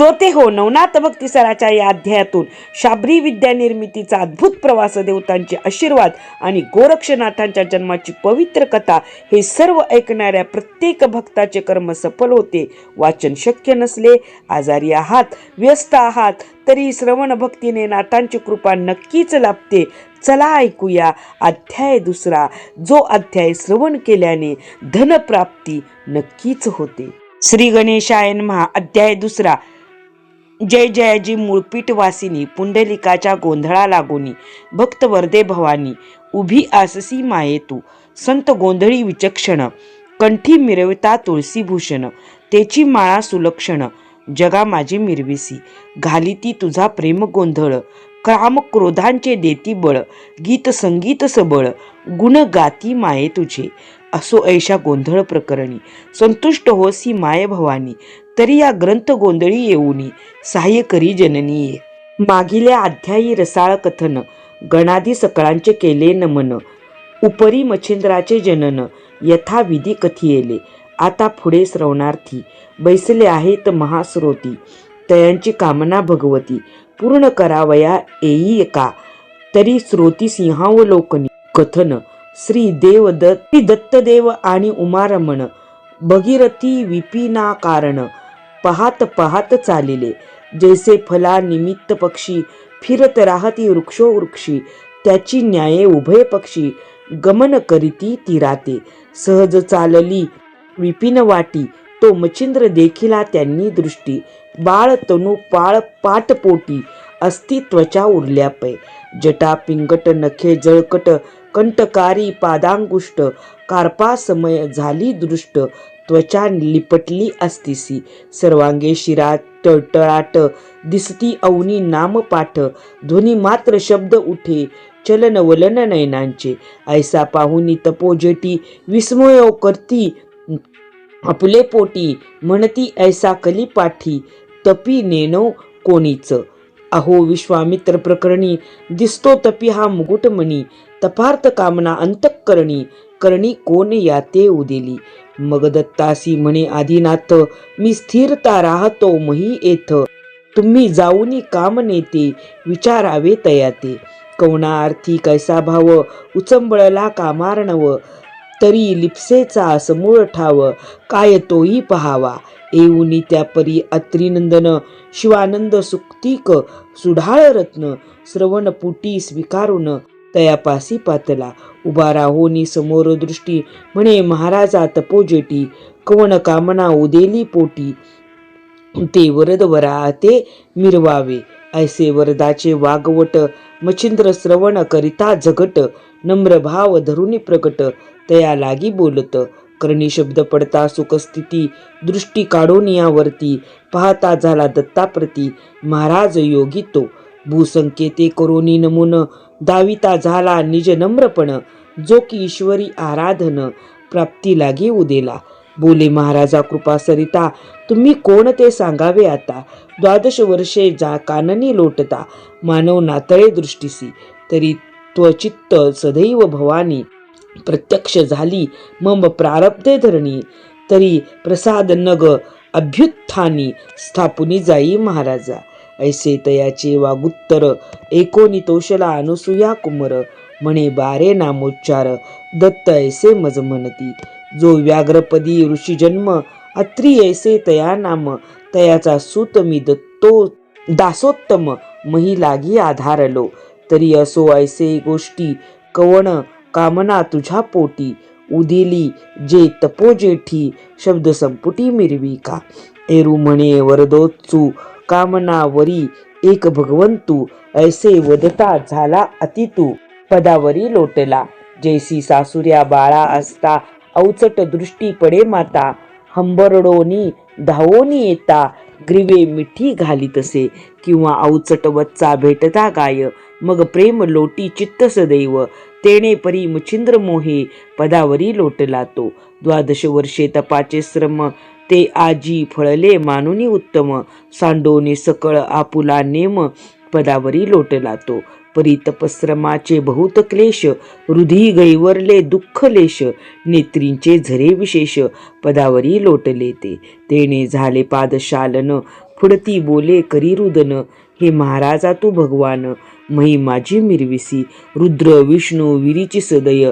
श्रोते हो. नवनाथ भक्तिसराच्या या अध्यायातून शाबरी विद्या निर्मितीचा अद्भुत प्रवास देवतांचे आशीर्वाद आणि गोरक्षनाथांच्या जन्माची पवित्र कथा हे सर्व ऐकणाऱ्या प्रत्येक भक्ताचे कर्म सफल होते. वाचन शक्य नसले आजारी आहात व्यस्त आहात तरी श्रवण भक्तीने नाथांची कृपा नक्कीच लाभते. चला ऐकूया अध्याय दुसरा. जो अध्याय श्रवण केल्याने धनप्राप्ती नक्कीच होते. श्री गणेशायन महा अध्याय दुसरा. जय जयाजी मूळपीठ वासिनी पुंडलिकाच्या गोंधळा लागोनी भक्त वर्दे भवानी उभी आससी माये तू संत गोंधळी विचक्षण कंठी मिरविता तुळसीभूषण तेची माळा सुलक्षण जगा माझी मिरविसी घाली ती तुझा प्रेम गोंधळ काम क्रोधांचे देती बळ गीत संगीत सबळ गुण गाती माये तुझे असो ऐशा गोंधळ प्रकरणी. संतुष्ट होसी माय भवानी तरी या ग्रंथ गोंधळी येऊनी सहाय्य करी जननी ये मागिल्या अध्यायी रसाळ कथन गणादी सकळांचे केले नमन उपरी मच्छिंद्राचे जनन यथाविधी कथियेले. आता पुढे श्रवणार्थी बैसले आहेत महास्रोती तयांची कामना भगवती पूर्ण करावया एई एका तरी श्रोती सिंहावलोकनी. कथन श्री देव दत्त श्री दत्तदेव आणि उमारमण भगीरथी विपिना कारण पहात पहात चालिले. जैसे फला निमित्त पक्षी फिरत राहती वृक्षो वृक्षी त्याची न्याये उभय पक्षी गमन करीती तिराते. सहज चालली विपिन वाटी तो मच्छिंद्र देखिला त्यांनी दृष्टी. बाळ तनु पाळ पाटपोटी अस्तित्वच्या उरल्या पै जटा पिंगट नखे जळकट कंटकारी पादांगुष्ट कारपासमय झाली दृष्ट त्वचा लिपटली असतीसी. सर्वांगे शिरा टळटळाट दिसती अवनी नामपाठ ध्वनी मात्र शब्द उठे चलन वलन नयनांचे. ऐसा पाहुनी तपोजेटी विस्मयो करती आपले पोटी म्हणती ऐसा कलिपाठी तपी नेनो कोणीच. अहो विश्वामित्र प्रकरणी दिसतो तपी हा मुकुटमणी तपार्थ कामना अंतःकरणी करणी कोण याते उदेली. मग दत्तासी म्हणे आदिनाथ मी स्थिरता राहतो मही येथ. तुम्ही जाऊनी काम नेते विचारावे तयाते. कवनार्थी कैसा भाव उचंबळला कामार्णव. तरी लिप्सेचा समूळ ठाव काय तोही पहावा. येऊनी त्या परी अत्रिनंदन शिवानंद सुक्तिक सुढाळ रत्न श्रवणपुटी स्वीकारून. तयापासी पातला. उभा राहोनी समोर दृष्टी. म्हणे महाराजा तपोजेटी. कवन कामना उदेली पोटी. ते वरद वरा ते मिरवावे. ऐसे वरदाचे वागवट मच्छिंद्र श्रवण करिता झगट. नम्र भाव धरुणी प्रकट. तया लागी बोलत. करणी शब्द पडता सुखस्थिती. दृष्टी काढून यावरती. पाहता झाला दत्ताप्रती. महाराज योगी तो. भूसंकेते करोनी नमुन दाविता झाला निज नम्रपण जो की ईश्वरी आराधन प्राप्ती लागी उदेला. बोले महाराजा कृपा सरिता तुम्ही कोण ते सांगावे आता? द्वादश वर्षे जा काननी लोटता मानव नातळे दृष्टीसी तरी त्वचित्त सदैव भवानी. प्रत्यक्ष झाली मम प्रारब्धे धरणी तरी प्रसाद नग अभ्युत्थानी स्थापुनी जाई महाराजा. ऐसे तयाचे वागुत्तर एकोणी तोषला अनुसूया कुमर. म्हणे बारे नामोच्चार दत्त ऐसे मज म्हणती जो व्याघ्रपदी ऋषी जन्म अत्री ऐसे तया नाम. तयाचा सुत मी दत्तो दासोत्तम मही लागी आधारलो. तरी असो ऐसे गोष्टी कवण कामना तुझ्या पोटी. उदिली जे तपोजेठी शब्द संपुटी मिरवी का. एरू म्हणे वरदोत्सू कामना वरी एक भगवंतू ऐसे वदता झाला अतितू पदावरी लोटला. जैसी सासुऱ्या बाळा असता अवचट दृष्टी पडे माता. हंबरडोनी धावोनी येता ग्रीवे मिठी घाली तसे किंवा अवचट वच्चा भेटता गाय मग प्रेम लोटी चित्त सदैव तेणे परी मुचिंद्र मोहे पदावरी लोटला तो. द्वादश वर्षे तपाचे श्रम ते आजी फळले मानुनी उत्तम. सांडोने सकळ आपुला नेम पदावरी लोटला तो परी तपश्रमाचे बहुत क्लेश हृदय गैवरले दुःख लेश नेत्रींचे झरे विशेष पदावरी लोटले ते तेने झाले पादशालन फुडती बोले करी रुदन. हे महाराजा तू भगवान मही माझी मिरविसी. रुद्र विष्णू विरीची सदय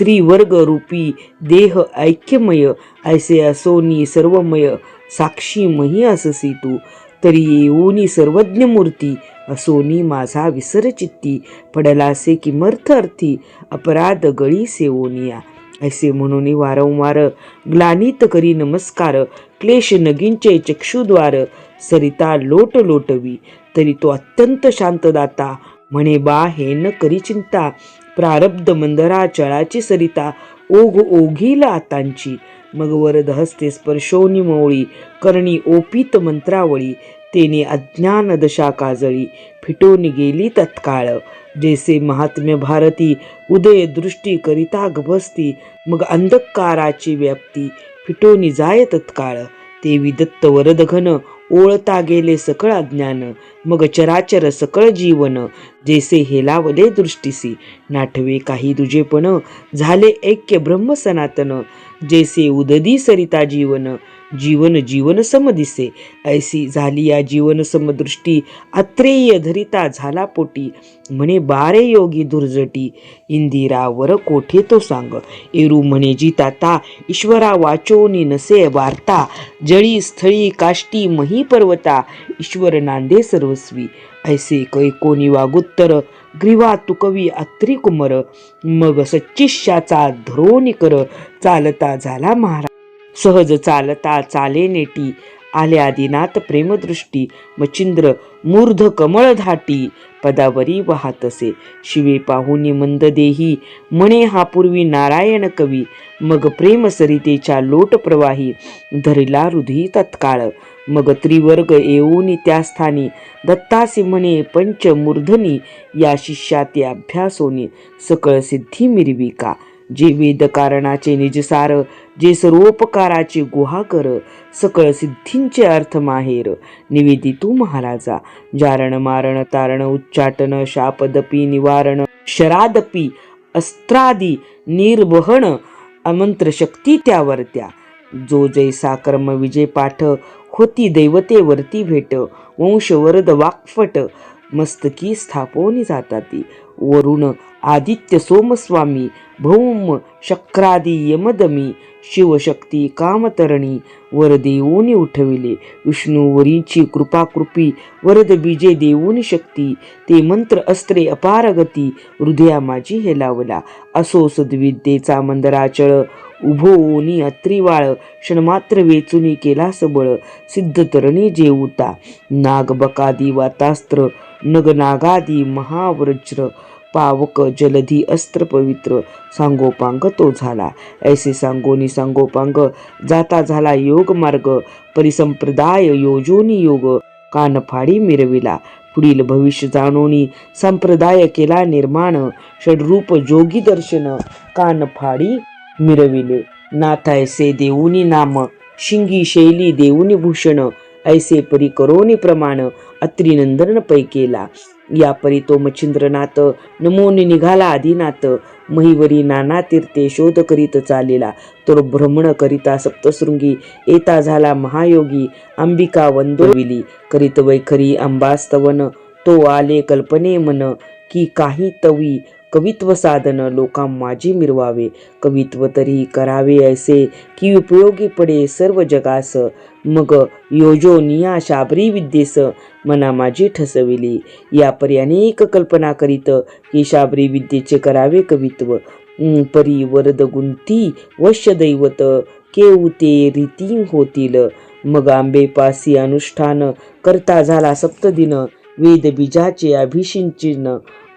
त्रिवर्ग रूपी देह ऐक्यमय ऐसे असोनी सर्वमय साक्षी मही अससी तू. तरी येऊनी सर्वज्ञ मूर्ती असोनी माझा विसर चित्ती पडलासे किमर्थ अर्थी अपराध गळी सेवोनिया. ऐसे म्हणून वारंवार ग्लानित करी नमस्कार क्लेश नगींचे चक्षुद्वार सरिता लोट लोटवी. तरी तो अत्यंत शांतदाता म्हणे बा हे न करी चिंता. प्रारब्ध मंदरा चळाची सरिता ओघ ओघील आतांची. मग वरद हस्ते स्पर्शोनी मोळी करणी ओपीत मंत्रावळी तेने अज्ञान दशा काजळी फिटून गेली तत्काळ. जैसे महात्म्य भारती उदय दृष्टी करिता गभस्ती मग अंधकाराची व्याप्ती फिटोनी जाय तत्काळ. ते विदत्त वरद घन ओळता गेले सकळ अज्ञान मग चराचर सकळ जीवन. जेसे हेलावले दृष्टीसी नाठवे काही दुजेपण झाले ऐक्य ब्रह्म सनातन. जेसे उददी सरिता जीवन जीवन जीवन सम दिसे ऐसी झाली या जीवन समदृष्टी. अत्रेय धरिता झाला पोटी. म्हणे बारे योगी दुर्जटी. इंदिरा वर कोठे तो सांग? एरू म्हणे जीताता ईश्वरा वाचोनी नसे वार्ता. जळी स्थळी काष्टी मही पर्वता. ईश्वर नांदे सर्वस्वी. ऐसे कै कोणी वागुत्तर. ग्रीवा तुकवी अत्री कुमर मग सच्चिष्याचा धरोनी कर चालता झाला महाराज. सहज चालता चाले नेटी. आले आदिनाथ प्रेमदृष्टी मचिंद्र मूर्ध कमळ धाटी. पदावरी वाहतसे शिवे पाहुनी मंद देही. म्हणे हा पूर्वी नारायण कवी मग प्रेम सरितेच्या लोट प्रवाही. धरिला हृदयी तत्काळ मग त्रिवर्ग येऊनी त्या स्थानी. दत्तासी म्हणे पंचमूर्धनी या शिष्याते अभ्यासोनी. सकळ सिद्धी मिरविका जे वेद कारणाचे निजसार जे सर्वोपकाराची गुहा कर सकळ सिद्धींचे अर्थ माहेर. निवेदी तू महाराजा जारण मारण तारण उच्चाटन शापदपी निवारण शरादपी अस्त्रादी निर्वहन अमंत्र शक्ती त्यावरत्या जो जैसा कर्म विजय पाठ होती दैवते वरती भेट वंशवरद वाकफट वाक्फट मस्तकी जातात जाताती. वरुण आदित्य सोमस्वामी भौम शक्रादी यमदमी शिवशक्ती कामतरणी वरदेवोनी उठविले. विष्णूवरीची कृपाकृपी वरद बीजे देऊनी शक्ती ते मंत्र अस्त्रे अपारगती हृदया माझी हेलावला असो सद्विद्येचा मंदराचळ उभोनी अत्रिवाळ क्षणमात्र वेचुनी केला सबळ सिद्ध तरणी जेवता नागबकादी वातास्त्र नगनागादी महावज्र पावक जलधी अस्त्र पवित्र सांगोपांग तो झाला. ऐसे सांगोनी सांगोपांग जाता झाला योग मार्ग परिसंप्रदाय योजोनी योग कानफाडी मिरविला. पुढील भविष्य जाणोनी संप्रदाय केला निर्माण षडरूप जोगी दर्शन कानफाडी मिरविले. नाथ ऐसे देऊनी नाम शिंगी शैली देऊनी भूषण ऐसे परी करोनी प्रमाण अत्रिनंदन पै केला. या परी तो मच्छिंद्रनाथ नमोन निघाला आदिनाथ. महिवरी नाना तीर्थे शोध करीत चालेला. तर भ्रमण करिता सप्तशृंगी येता झाला महायोगी. अंबिका वंदोविली करीत वैखरी अंबास्तवन. तो आले कल्पने मन. की काही तवी कवित्व साधन लोकां माझी मिरवावे. कवित्व तरी करावे ऐसे की उपयोगी पडे सर्व जगास. मग योजोनिया शाबरी विद्येस. मना माझी ठसविली. यापरी अनेक कल्पना करीत की शाबरी विद्येचे करावे कवित्व. परी वरद गुंती वश्य दैवत. केवते रीती होतील. मग आंबेपासी अनुष्ठान. करता झाला सप्तदिन. वेद बीजाचे अभिषिंचिन.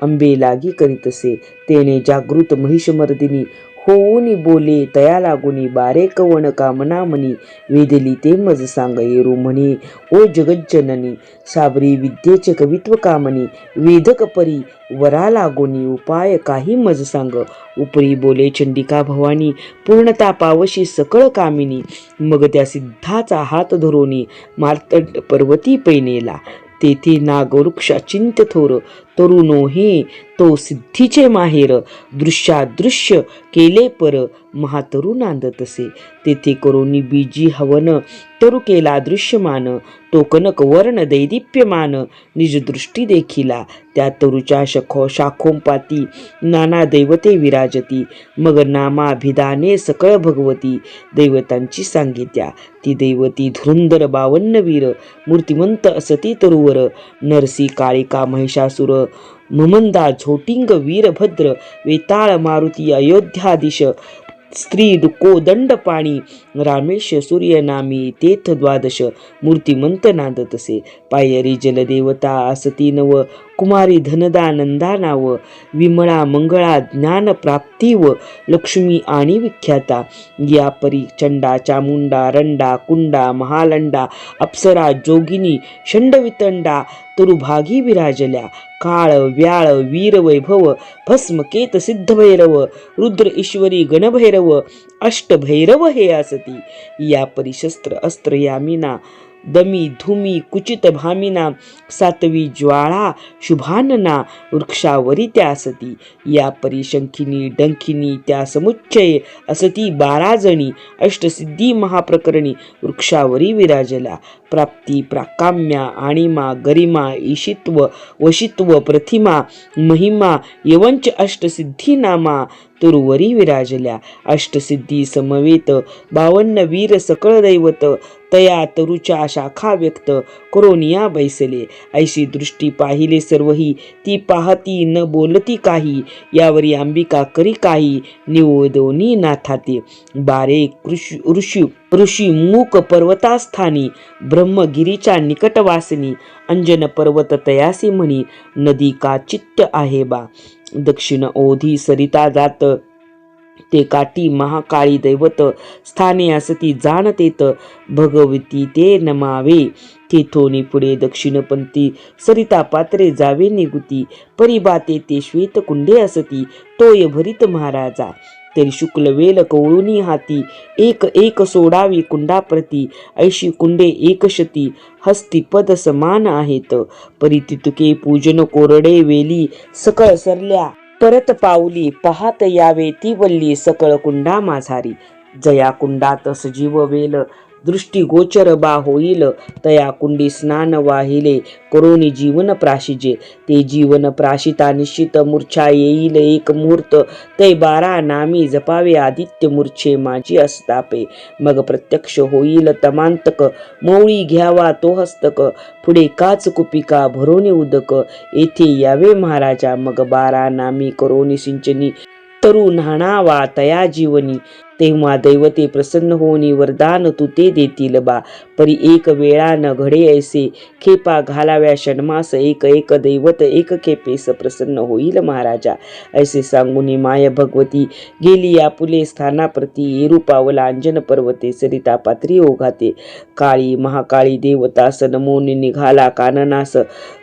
अंबे लागी करीत असे. तेने जागृत महिषमर्दिनी होऊनी बोले तया लागुनी बारे कवण कामना मनी वेदली ते मज सांग येरू म्हणे. ओ जगज्जननी साबरी विद्येचे कवित्व कामनी. वेदक परी वरा लागोनी उपाय काही मज सांग. उपरी बोले चंडिका भवानी पूर्णता पावशी सकळ कामिनी. मग त्या सिद्धाचा हात धरोनी. मार्तंड पर्वती पैनेला. तेथे नागवृक्ष अचिंत्य थोर. तरुणो हे तो सिद्धीचे माहेर. दृश्यादृश्य केले पर महातरुण नांदतसे तेथे करोनी बीजी हवन तरु केला दृश्यमान टोकनक वर्ण दैदिप्यमान. निजदृष्टी देखिला. त्या तरुच्या शखो शाखोंपाती नाना दैवते विराजती. मग नामाभिधाने सकळ भगवती. दैवतांची सांगित्या. ती दैवती धुरुंदर बावन्न वीर. मूर्तिमंत असती तरुवर. नरसी काळिका महिषासुर मुमंदा झोटिंग वीरभद्र वेताळ मारुती अयोध्यादिश स्त्री कोदंड पाणी रामेश सूर्यनामी तेथ द्वादश मूर्तिमंत नांदतसे पायरी जलदेवता असती नव कुमारी धनदानंदा नाव विमळा मंगळा ज्ञान प्राप्ती व लक्ष्मी आणि विख्याता. या परी चंडा चामुंडा रंडा कुंडा महालंडा अप्सरा जोगिनी षंडवितंडा तरुभागी विराजल्या. काळ व्याळ वीरवैभव भस्मकेत सिद्धभैरव रुद्र ईश्वरी गणभैरव अष्टभैरव हे असती या परिशस्त्र अस्त्र यामिना दमी धुमी कुचित भामिना सातवी ज्वाळा शुभानना वृक्षावरी त्या असती या परिशंखिनी डंखिनी त्या समुच्चये असती बारा जणी अष्टसिद्धी महाप्रकरणी वृक्षावरी विराजला. प्राप्ती प्राकाम्या आणिमा गरिमा ईशित्व वशित्व प्रतिमा महिमा यवंच अष्टसिद्धी नामा तुरुवरी विराजल्या. अष्टसिद्धी समवेत बावन्न वीर सकळ दैवत तया तरुच्या शाखा व्यक्त करोनिया बैसले. ऐशी दृष्टी पाहिले सर्वही ती पाहती न बोलती काही. यावरी अंबिका करी काही निवोदोनी नाथाते. बारे कृषी ऋषी ऋषी मूक पर्वतास्थानी ब्रह्मगिरीच्या निकटवासिनी अंजन पर्वत तयासी म्हणी नदी का चित्त आहे बा? दक्षिण ओधी सरिता जात ते काठी महाकाळी दैवत स्थाने असती जाणतेत भगवती ते नमावे. तेथोनी पुढे दक्षिणपंथी सरिता पात्रे जावे निगुती परिबाते ते श्वेत कुंडे असती तोय भरित महाराजा. तरी शुक्ल वेल कवळुनी हाती एक एक सोडावी कुंडाप्रती. ऐशी कुंडे एकशती हस्ती पद समान आहेत. परितितुके पूजन कोरडे वेली सकळ सरल्या परत पाऊली पाहत यावे ती वल्ली सकळ कुंडा माझारी. जया कुंडात सजीव वेल दृष्टीगोचर बा होईल तया कुंडी स्नान वाहिले करोनी जीवन प्राशिजे ते जीवन प्राशिता निश्चित मूर्छा येईल एक मुहूर्त ते बारा नामी जपावे आदित्य मूर्छे माझी अस्तापे मग प्रत्यक्ष होईल तमांतक मौळी घ्यावा तो हस्तक पुढे काच कुपिका भरोने उदक येथे यावे महाराजा मग बारा नामी करोनी सिंचनी तरू न्हाणावा तया जीवनी तेव्हा दैवते प्रसन्न होऊनी वरदान तू ते देतील बा. परी एक वेळानं घडे ऐसे. खेपा घालाव्या षण्मास एक एक दैवत एक खेपेस प्रसन्न होईल महाराजा. ऐसे सांगुनी माय भगवती गेली आपुले स्थानाप्रती. येरू पावला अंजन पर्वते सरिता पात्री ओघाते. काळी महाकाळी देवतास नमोनी निघाला काननास.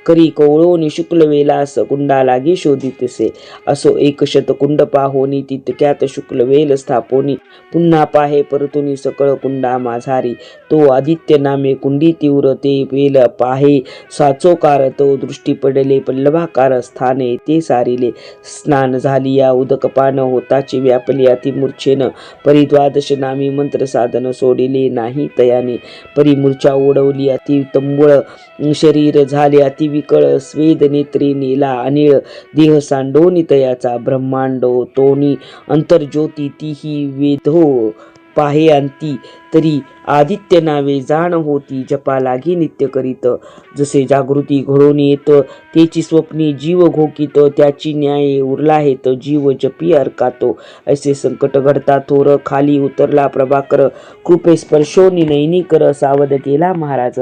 करी कवळोनी शुक्ल वेलास कुंडा लागे शोधितसे. असो एक शतकुंड पाहोनी तितक्यात शुक्लवेल स्थापोनी. पुन्हा पाहे परतुनी सकळ कुंडा माझारी. तो आदित्य नामे कुंडी तीव्र ते वेल पाहे. साचोकार तो दृष्टी पडले पल्लवाकार स्थाने ते सारिले. स्नान झाली या उदकपान होताची व्यापली अतिमूर्छेन परिद्वादश नामी मंत्र साधन सोडिले नाही तयाने. परिमूर्छा ओढवली अति तंबुळ. शरीर झाले अतिविकळ स्वेद नेत्री नीला अनिळ. देह सांडोनी तयाचा ब्रह्मांडो तोनी. अंतर्ज्योती तीही वेधो हो. पाहे अंती तरी आदित्य नावे जाण होती जपा लागी नित्य करीत. जसे जागृती घडून येत त्याची स्वप्ने जीव घोकीत त्याची न्याय उरला हेत जीव जपी अर्कातो. ऐसे संकट घडता थोर खाली उतरला प्रभाकर. कृपे स्पर्शोनी नैनी कर सावध केला महाराज.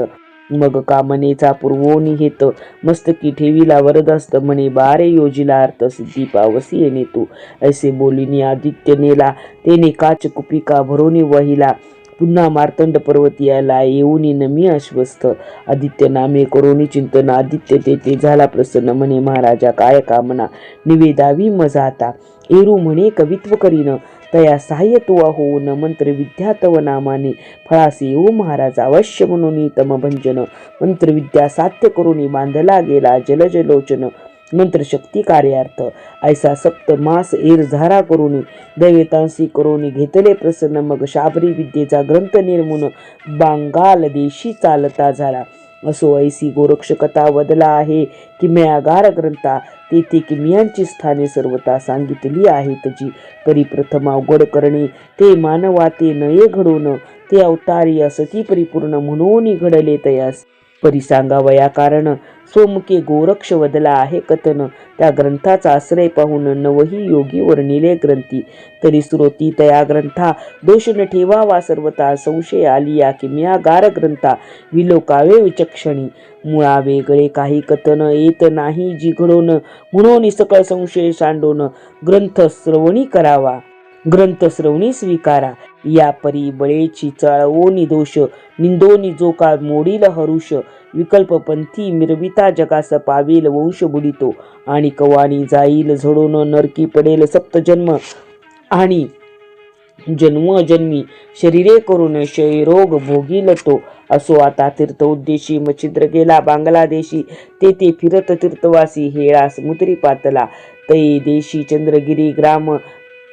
मग कामनेचा पूर्वोनी हेत. मस्तकी ठेवीला वरदस्त म्हणे बारे योजिला अर्थ सिद्धी पावसी येणे तू. ऐसे बोलिनी आदित्य नेला तेने काच कुपिका भरोनी वहिला. पुन्हा मार्तंड पर्वतीयाला याला येऊनी नमी अश्वस्थ आदित्य नामे करोनी चिंतन आदित्य तेथे झाला प्रसन्न म्हणे महाराजा काय कामना. निवेदावी मजाता. एरू म्हणे कवित्व करीन. तया सहाय्य होऊन मंत्र विद्यातव नामाने. फळासी येऊ महाराज अवश्य म्हणून तम भंजन. मंत्रविद्या साध्य करून बांधला गेला जलजलोचन मंत्रशक्ती कार्यार्थ. ऐसा सप्त मास एर झारा करून दैवतांसी करून घेतले प्रसन्न. मग शाबरी विद्येचा ग्रंथ निर्मून बांगाल देशी चालता झाला. असो ऐसी गोरक्षकता वदला आहे किमयागार ग्रंथा तेथे किमियांची स्थाने सर्वता सांगितली आहेत जी परिप्रथम अवघड करणे ते मानवाते नये घडून ते अवतारी असती परिपूर्ण म्हणून घडले तयास. परी सांगावया कारण सोमके गोरक्ष वदला आहे कथन. त्या ग्रंथाचा आश्रय पाहून नवही योगी वर्णिले ग्रंथी. तरी श्रोती तया ग्रंथा दोष न ठेवावा सर्वता संशय आली या किम्या गार ग्रंथा विलोकावे विचक्षणी. मुळा वेगळे काही कथन येत नाही जी घडून म्हणून सकळ संशय सांडून ग्रंथ श्रवणी करावा. ग्रंथश्रवणी स्वीकारा. या परी बळेची चाळवोनी दोष निंदोनी जो का मोडील हरुष. विकल्पपंथी मिरविता जगास पावेल वंश बुडितो आणि कवानी जाईल झडून नरकी पडेल सप्तजन्म. आणि जन्म जन्मी शरीरे करून क्षयरोग भोगील तो. असो आता तीर्थ उद्देशी मच्छिद्र गेला बांगलादेशी. तेथे फिरत तीर्थवासी हेळा समुद्री पातला. तै देशी चंद्रगिरी ग्राम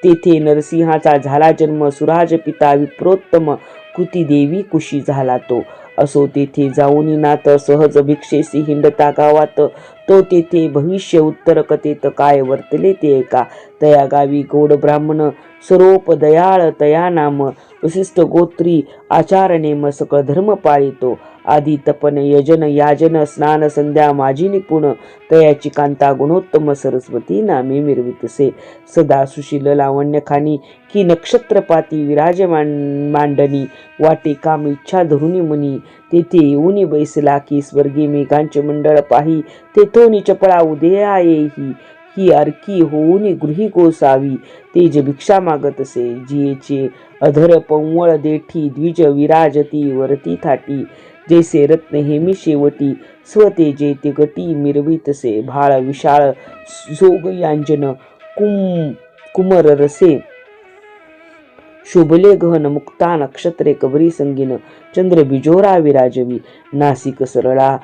तेथे नरसिंहाचा झाला जन्म सुराज पिता विप्रोत्तम कृती देवी कुशी झाला तो. असो तेथे जाऊन नात सहज भिक्षेसी हिंडता गावात. तो तेथे भविष्य उत्तर कथेत काय वर्तले ते एका तया गावी गोड ब्राह्मण स्वरूप दयाळ तया नाम विशिष्ट गोत्री आचार नेम सकळ धर्म पाळितो. आदी तपन यजन याजन स्नान संध्या माझी निपुण तयाची कांता गुणोत्तम सरस्वती नामे मिरवितसे. सदा सुशील लावण्यखानी की नक्षत्रपाती विराजमान मांडणी. वाटे काम इच्छा धरुणी मुनी. तेथे येऊनी बैसला की स्वर्गी मेघांचे मंडळ पाही. तेथोनी चपळा उदया येही ही अर्की होऊन गृही गोसावी तेज भिक्षा मागत असे जियेचे अधर पंवळ देठी द्विज विराजती वरती थाटी. जैसे रत्न हेमी शेवटी स्वतेजे ते गटी मिरवितसे भाळ विशाळ जोग यांजन कुम कुमर रसे. शोभले गहन मुक्ता नक्षत्रे कबरी संगीन. चंद्र बिजोरा विराजवी. नासिक सरळा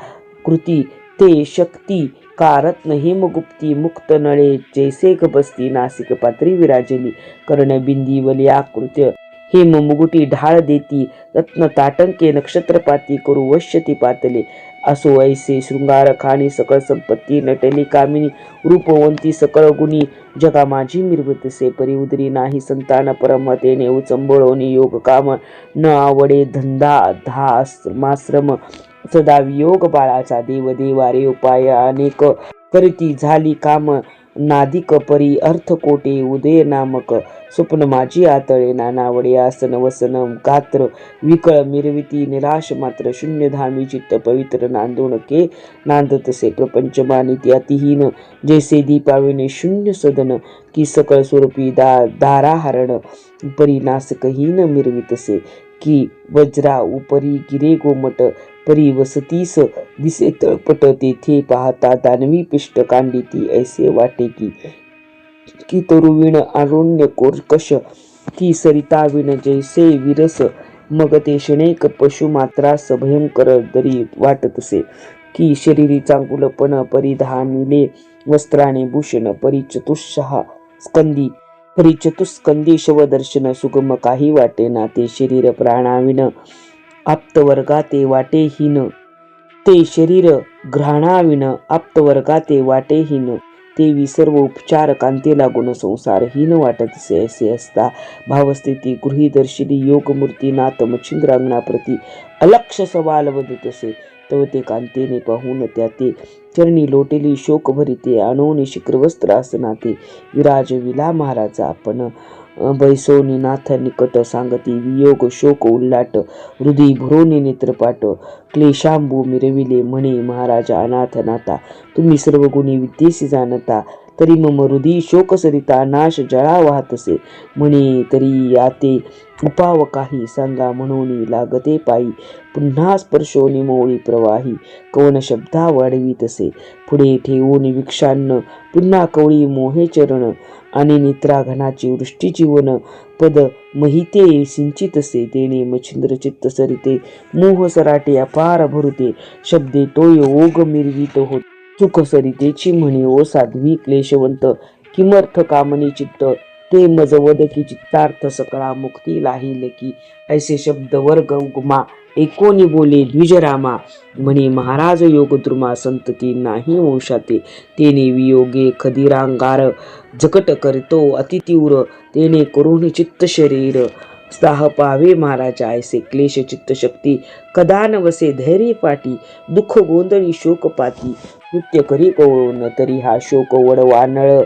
कृती ते शक्ती. कारत्न हेमगुप्ती मुक्त नळे. जैसे गबस्ती नासिक पात्री विराजली. कर्णबिंदी वलिया कृत्य. हे मुगुटी ढाळ देती रत्न ताटंके नक्षत्रपाती करू वश्यती पातले असो ऐसे शृंगार खाणी सकळ संपत्ती नटली कामिनी रूपवंती सकळ गुणी जगा माझी मिरवतसे परी उदरी नाही संतान परमतेने उचंबळवणी योग काम न आवडे धंदा धास माश्रम सदा वियोग बाळाचा देव देवारे उपाय अनेक करती झाली काम नादिक परी अर्थकोटे उदय नामक स्वप्न माझी आतळे नानावडे आसन वसन कात्र विकळ मिरविती निराश मात्र शून्य धामी चित्त पवित्र नांदून के नांदतसे प्रपंच मानिती अतिहीन जैसे दीपाविने शून्य सदन की सकळ स्वरूपी दा दाराहरण परी नासकहीन मिरवितसे की वज्रा उपरी गिरे गोमट परी वसतीस दिसे तळपट तेथे पाहता दानवी पिष्ट कांडिती ऐसे वाटे की की तरुवीण अरुण्य कोरकश की सरिता विण जैसे विरस मग ते क्षणेक पशुमात्रास भयंकर दरी वाटतसे की शरीरी चांगुलपण परिधानिले वस्त्राने भूषण परिचतुष्हा स्कंदी परिचतुस्कंदी शवदर्शन सुगम काही वाटेना ते शरीर प्राणाविन आप्तवर्गा ते वाटेहीन ते शरीर घ्राणाविन आप्तवर्गा ते वाटेहीन. तेवी सर्व उपचार कांती लागून संसारहीन वाटत असे असे असता. भावस्थिती गृहीदर्शिनी योगमूर्ती नाथ मच्छिंद्रांगणाप्रती अलक्ष सवाल वदत असे. तव ते कांतीने पाहून त्या ते चरणी लोटेली शोक भरिते आणून शिक्रवस्त्र आसनाते विराज विला महाराजा आपण बैसोनी नाथ निकट सांगती वियोग शोक उल्लाट हृदय भरोनी नेत्रपाट क्लेशांबू मिरविले म्हणे महाराजा अनाथ नाथा. तुम्ही सर्व गुणी विद्येशी जाणता तरी मम हृदय शोक सरिता नाश जळा वाहतसे म्हणे तरी याते उपाव काही सांगा म्हणून लागते पायी. पुन्हा स्पर्शोनी मोळी प्रवाही कवन शब्दा वाढवीत असे. पुढे ठेवून विक्षान्न पुन्हा कवळी मोहे चरण आणि नित्राघनाची वृष्टी जीवन पद महिते सिंचितसे तेने मच्छिंद्र चित्त सरिते. मोह सराटे अपार भरुते. शब्दे तोय ओग मिरवीत होत. सुखसरितेची म्हणे ओ साध्वी क्लेशवंत. किमर्थ कामनी चित्त. ते मजवद की चित्तार्थ सकळा मुक्ती लाही की ऐसे शब्द वर्ग उगमा. एकोणी बोले द्विजरामा म्हणे महाराज योगद्रुमा संतती नाही वंशाते. तेने वियोगे खदिरांगार जकट करतो अतितीव्र तेने करून चित्त शरीर साह पावे महाराजा ऐसे क्लेश चित्त शक्ती. कदा वसे धैर्य पाटी दुःख गोंधळी शोक पाती. नृत्य करी कोण तरी हा शोक वडवा नळ.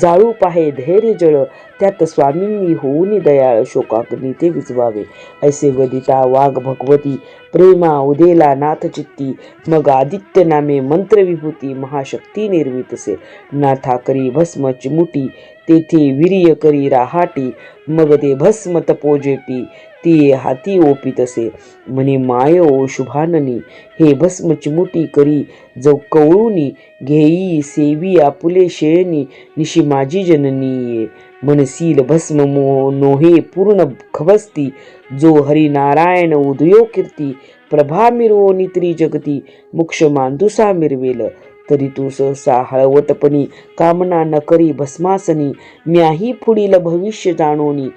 जाळू पाहे धैर्य जळ त्यात स्वामींनी होऊन दयाळ शोकाग्नी ते विजवावे. ऐसे वदिता वाघ भगवती प्रेमा उदेला नाथ चित्ती मग आदित्य नामे मंत्र विभूती महाशक्ती निर्मितसे. नाथा करी भस्म चिमुटी तेथे वीर्य करी राहाटी मग ते भस्म तपोजेपी ती हाती ओपितसे. म्हणे माय ओ शुभाननी हे भस्म चिमुटी करी जो कवळूनी घेई सेवी आपुले शेळणी निशी माझी जननी ये. मनसील भस्म मो नोहे पूर्ण खबस्ती जो हरिनारायण उदयो कीर्ती प्रभा मिरवो नित्री जगती मुक्ष मांदुसा मिरवेल तरी तू सहसा हळवटपणी कामना न करी भस्मासनी म्याही पुढील भविष्य जाणोनी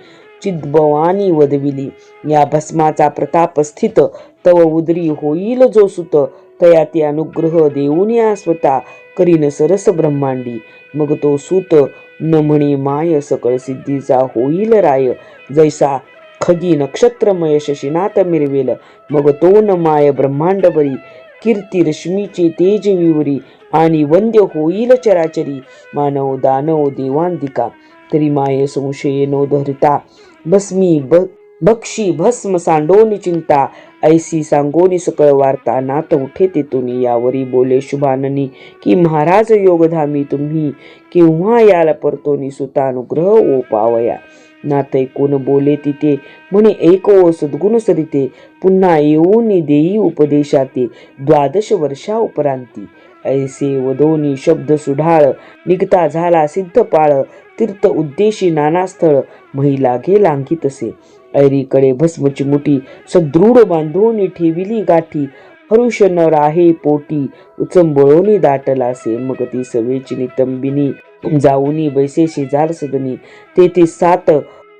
चिद्भवानी वदविली. या भस्माचा प्रताप स्थित तव उदरी होईल जो सुत तया ते अनुग्रह देऊन या स्वतः करीन सरस ब्रह्मांडी. मग तो सूत न म्हणी माय सकळ सिद्धीचा होईल राय. जैसा खगी नक्षत्रमय शशिनाथ मिरवेल. मग तो न माय ब्रह्मांड बरी कीर्ती रश्मीचे तेज विवरी. आणि वंद्य होईल चराचरी. मानव दानव देवांतिका. तरी माय संशये नो धरिता भस्मी ब बक्षी भस्म सांडोनी चिंता. ऐसी सांगोनी सकळ वार्ता नात उठे तेतून यावरी बोले शुभाननी की महाराज योगधामी तुम्ही. केव्हा याला परतोनी सुतानुग्रह ओ पावया? नात ऐकून बोले तिथे. म्हणे एक ओ सद्गुण सरिते. पुन्हा येऊन देई उपदेशाते. द्वादश वर्षा उपरांती. ऐसे वदोनी शब्द सुढाळ. निघता झाला सिद्ध पाळ. तीर्थ उद्देशी नाना स्थळ महिला घे लांघितसे ऐरीकडे भस्मची मुठी सदृढ बांधून ठेविली गाठी. हरुष न राहे पोटी उचंबळोनी दाटलासे मग ती सवेची नितंबिनी जाऊनी बैसेशी शेजार सदनी. तेथे सात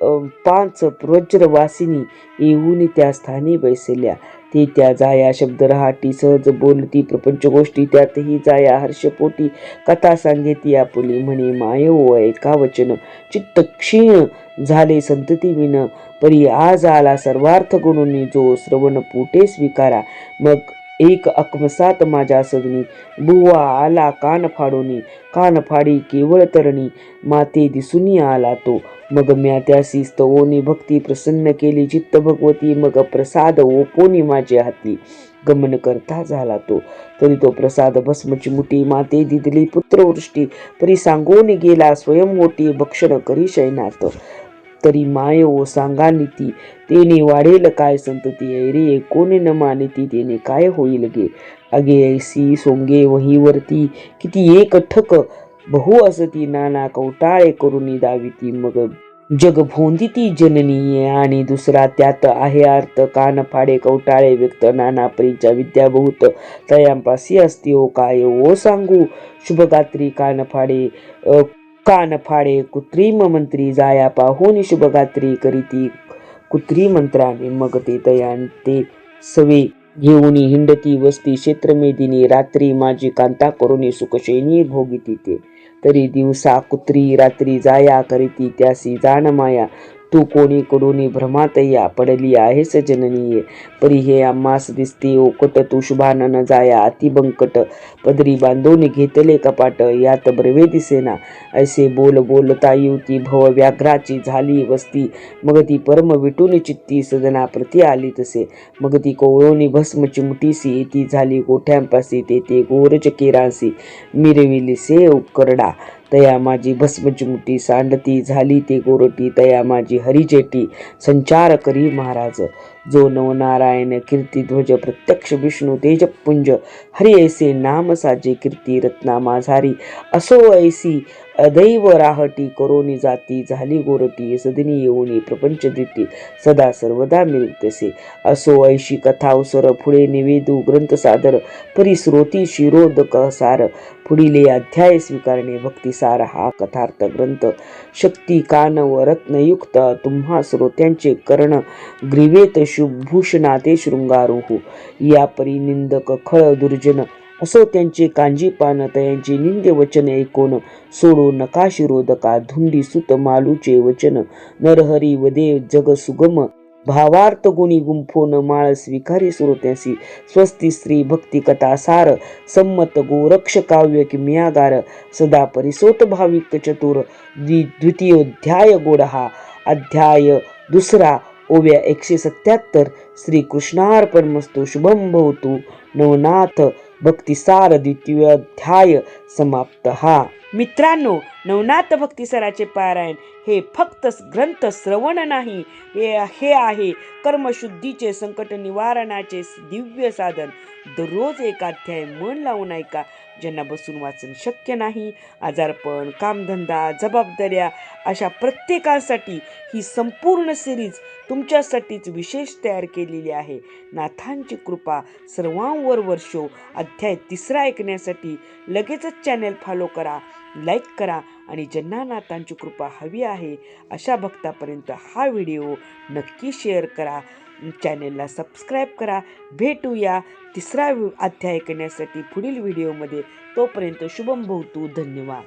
अ, पाच वज्रवासिनी येऊन त्या स्थानी बैसल्या. ती त्या जाया शब्द रहाटी सहज बोलती. प्रपंच गोष्टी त्यातही जाया. हर्षपोटी कथा सांगेती आपुली. म्हणे माय ओ ऐका वचन? चित्त क्षीण झाले संतती विन. परी आज आला सर्वार्थ गुणुनी. जो श्रवण पुटे स्वीकारा. मग एक अकमसात माझ्या सदनी बुवा आला कान फाडोनी. कान फाडी केवळ तरणी. माते दिसूनी आला तो. मग म्या त्यासी स्तवोनी भक्ती प्रसन्न केली. चित्त भगवती मग प्रसाद ओपोनी माझे हाती. गमन करता झाला तो. तरी तो प्रसाद भस्मची मुठी माते दिदली पुत्रवृष्टी. परी सांगून गेला स्वयं मोठी. भक्षण करी शैनात तरी माय ओ सांगा नीती. तेने वाढेल काय संतती? ऐरे कोणी न मानिती तेने काय होईल गे? अगे ऐसी सोंगे वहीवरती किती एक ठक. बहु असती नाना कवटाळे करून दाविती. मग जग भोंदिती जननी. आणि दुसरा त्यात आहे अर्थ. कान फाडे कवटाळे व्यक्त. नाना परीच्या विद्याभूत तयांपासी असती. ओ काय? ओ सांगू. शुभगात्री कान फाडे कान फाडे कुत्रीम मंत्री जाया पाहून शुभगात्री करीती. कुत्री मंत्राने मग ते तयान ते सवे घेऊन हिंडती वस्ती क्षेत्रमेदिनी रात्री माझी कांता करुणी सुखशैनी भोगिती ते. तरी दिवसा कुत्री रात्री जाया करीती. त्यासी जाण माया तू कोणी कडून भ्रमातया पडली आहेस जननीये. परी हे आम्हास दिसते ओकट तू शुभानन जाया अतिबंकट पदरी बांधून घेतले कपाट यात ब्रवे दिसेना. ऐसे बोल बोलता युती भव व्याघ्राची झाली वस्ती. मग ती परम विटून चित्ती सदना प्रती आली तसे. मग ती कोवळोनी भस्म चिमटीसी ती झाली गोठ्यांपासी तेथे गोरच केरासी. मिरविली से उपकरडा. तया माझी भस्मचिमुटी सांडती झाली ते गोरटी तया माझी हरिजेटी संचार करी महाराज. जो नवनारायण कीर्तिध्वज प्रत्यक्ष विष्णू तेजपुंज हरि ऐसे नाम साजे कीर्ती रत्ना माझारी असो ऐसी अदैव राहटी करोनी जाती झाली गोरटी सदनी येऊनी प्रपंच दिटी सदा सर्वदा मिळतसे असो ऐशी कथा उसर पुढे निवेदू ग्रंथ सादर परिस्रोती शिरोदक सार पुढील अध्याय स्वीकारणे भक्तिसार हा कथार्थ ग्रंथ. शक्ती कान व रत्नयुक्त तुम्हा श्रोत्यांचे कर्ण ग्रीवेत शुभूषणाते शृंगारोहू. या परी निंदक खळ दुर्जन असो त्यांचे कांजी पान तयांचे निंद्य वचन ऐकून सोडो नका शिरोदका धुंडी सुत मालूचे वचन. नरहरी वदे जग सुगम भावार्थ गुणी गुंफोन माळ स्वीकारी श्रोत्यासी स्वस्ती स्त्री भक्ती कथा सार संमत गोरक्ष काव्य किमियागार. सदा परिसोत भाविक चतुर द्वि द्वितीयोध्याय गोडहा. अध्याय दुसरा ओव्या एकशे सत्याहत्तर श्री कृष्णार्पणमस्तु शुभम भवतु नवनाथ. भक्तिसार द्वितीय अध्याय समाप्त हा. मित्रांनो नवनाथ भक्तिसाराचे पारायण हे फक्त ग्रंथ श्रवण नाही हे हे आहे कर्मशुद्धीचे संकट निवारणाचे दिव्य साधन. दररोज एक अध्याय मन लावून ऐका. ज्यांना बसून वाचन शक्य नाही आजारपण कामधंदा जबाबदाऱ्या अशा प्रत्येकासाठी ही संपूर्ण सिरीज तुमच्यासाठीच विशेष तयार केलेली आहे. नाथांची कृपा सर्वांवर वर्षो अध्याय तिसरा ऐकण्यासाठी लगेचच चॅनेल फॉलो करा लाईक करा आणि ज्यांना नाथांची कृपा हवी आहे अशा भक्तापर्यंत हा व्हिडिओ नक्की शेअर करा. चॅनेलला सबस्क्राईब करा. भेटूया तिसरा अध्याय ऐकण्यासाठी पुढील व्हिडिओमध्ये. तोपर्यंत शुभम भवतू धन्यवाद.